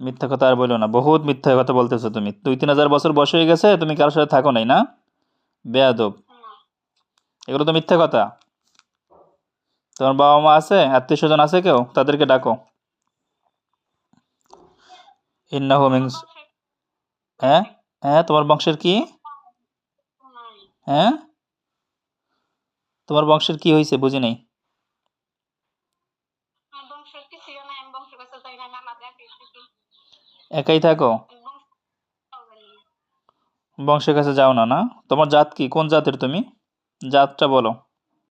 মিথ্যা কথা আর বলো না। বহুত মিথ্যা কথা বলতেছো তুমি। দুই, তিন হাজার বছর বয়স হয়ে গেছে, তুমি কারোর সাথে থাকো নাই না? বেয়াদব। এগুলো তো মিথ্যা কথা। তোমার বাবা মা আছে? আত্মীয় স্বজন আছে কেউ? তাদেরকে ডাকো। ইন্নাহু মিন বংশের হ্যাঁ? হ্যাঁ তোমার বংশের কি? হ্যাঁ? তোমার বংশের কি হয়েছে বুঝি নাই আমার বংশের কিছুই নাই আমি বংশের কাছে যাই না আমি আমাদের একই থাকি। বংশের কাছে যাও না না? তোমার জাত কি? কোন জাতের তুমি? জাতটা বলো।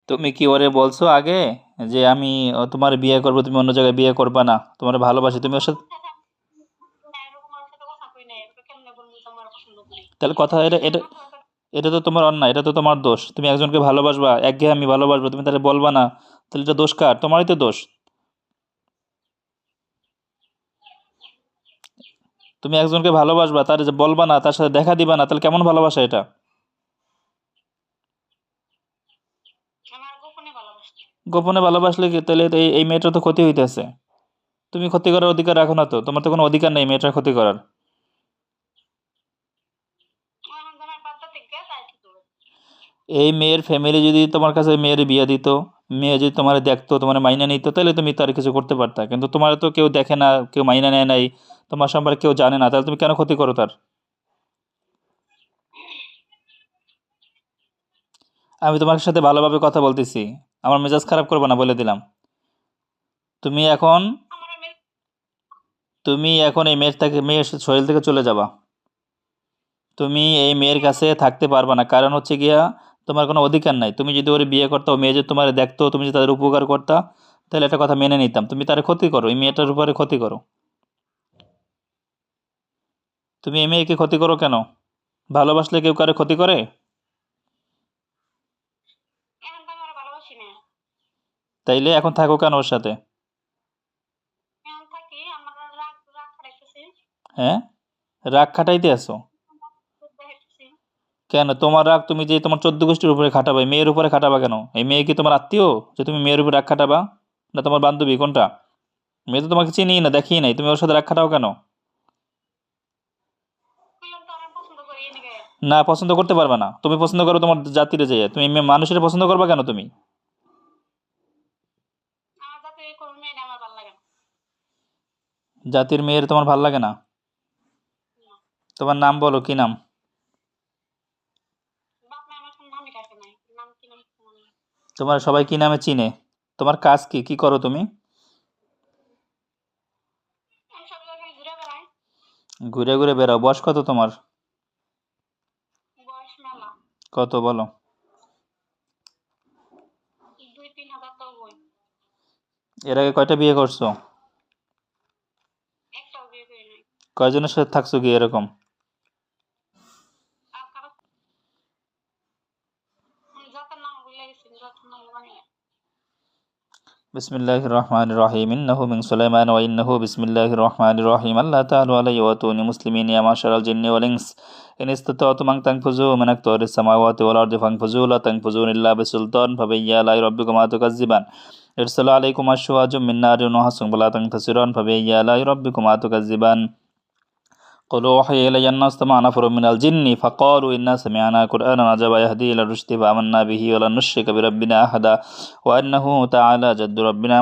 তুমি কি ওরে বলছো আগে যে আমি তোমার বিয়ে করব, তুমি অন্য জায়গায় বিয়ে করবা না? তোমার ভালোবাসি, তুমি ওর সাথে তাহলে কথা এটা এটা এটা তো তোমার অন্যায়, এটা তো তোমার দোষ। তুমি একজনকে ভালোবাসবা একঘেয়ে আমি ভালোবাসবো, তুমি তাহলে বলবা না, তাহলে এটা দোষ কার? তোমারই তো দোষ। তুমি একজনকে ভালোবাসবা তার যে বলবা না তার সাথে দেখা দিবা না তাহলে কেমন ভালোবাসা এটা? গোপনে ভালোবাসলে কি তাহলে এই এই মেয়েটার তো ক্ষতি হইতেছে। তুমি ক্ষতি করার অধিকার রাখো না তো তোমার তো কোনো অধিকার নেই মেয়েটার ক্ষতি করার এখন তো আমার বাচ্চা থেকে তাই ঠিক হবে এই মেয়ের ফ্যামিলি যদি তোমার কাছে মেয়ের বিয়ে দিত, মেয়ে যদি তোমার দেখতো, তোমার মাইনা নিত, তাহলে তুমি তার কিছু করতে পারতা। কিন্তু তোমার তো কেউ দেখে না, কেউ মাইনা নেয় নাই, তোমার সম্পর্কে কেউ জানে না, তাহলে তুমি কেন ক্ষতি করো তার? আমি তোমার সাথে ভালোভাবে কথা বলতেছি। আমার মেজাজ খারাপ করবে না, বলে দিলাম। তুমি এখন তুমি এখন এই মেয়ের থেকে, মেয়ের শরীর থেকে চলে যাবা। তুমি এই মেয়ের কাছে থাকতে পারবা না। কারণ হচ্ছে গিয়া তোমার কোনো অধিকার নাই। তুমি যদি ওর বিয়ে করতো মেয়ে যদি তোমার দেখতো তুমি যদি তাদের উপকার করতা তাহলে একটা কথা মেনে নিতাম। তুমি তার ক্ষতি করো এই মেয়েটার উপরে ক্ষতি করো। তুমি এই মেয়েকে ক্ষতি করো কেন? ভালোবাসলে কেউ কারও ক্ষতি করে? তাইলে এখন থাকো কেন ওর সাথে? হ্যাঁ? রাগ খাটাইতে আসো কেন? তোমার রাগ তুমি যে তোমার চোদ্দ গোষ্ঠীর উপরে খাটাবে, মেয়ের উপরে খাটাবা কেন? এই মেয়ে কি তোমার আত্মীয়? যে তুমি মেয়ের উপরে রাগ খাটাবা? না তোমার বান্ধবী, কোনটা? মেয়ে তো তোমাকে চিনি না দেখি নাই। তুমি ওর সাথে রাগ খাটাও কেন? না, পছন্দ করতে পারবে না। তুমি পছন্দ করো তোমার জাতিরে যেয়ে। তুমি মানুষের পছন্দ করবা কেন তুমি? জাতির মেয়ের তোমার ভালো লাগে না? তোমার নাম বলো, কি নাম বাপ মা আমার কোনো নামই রাখে নাই নাম কি নাম কি নাম তোমার সবাই কি নামে চিনে? তোমার কাজ কি? কি করো তুমি? ঘুরে ঘুরে বেড়াও। বয়স কত তোমার? কত বলো? এর আগে কয়টা বিয়ে করছ? কয়জনের সাথে থাকছো কি এরকম? بسم الله الرحمن الرحيم. إنه من سليمان وإنه بسم الله الرحمن الرحيم. الله تعالى علي وأتوني مسلمين يا معشر الجن والإنس. إن استطعتم أن تنفذوا من أقطار السماوات والأرض فانفذوا لا تنفذون إلا بسلطان فبأي آلاء ربكما تكذبان. يرسل عليكم أشواج من نار ونحس فلا تنتصران فبأي آلاء ربكما تكذبان. قل أوحي إلي أنه استمع نفر من الجن فقالوا إنا سمعنا قرآنا عجبا يهدي إلى الرشد فآمنا به ولن نشرك بربنا أحدا وأنه تعالى جد ربنا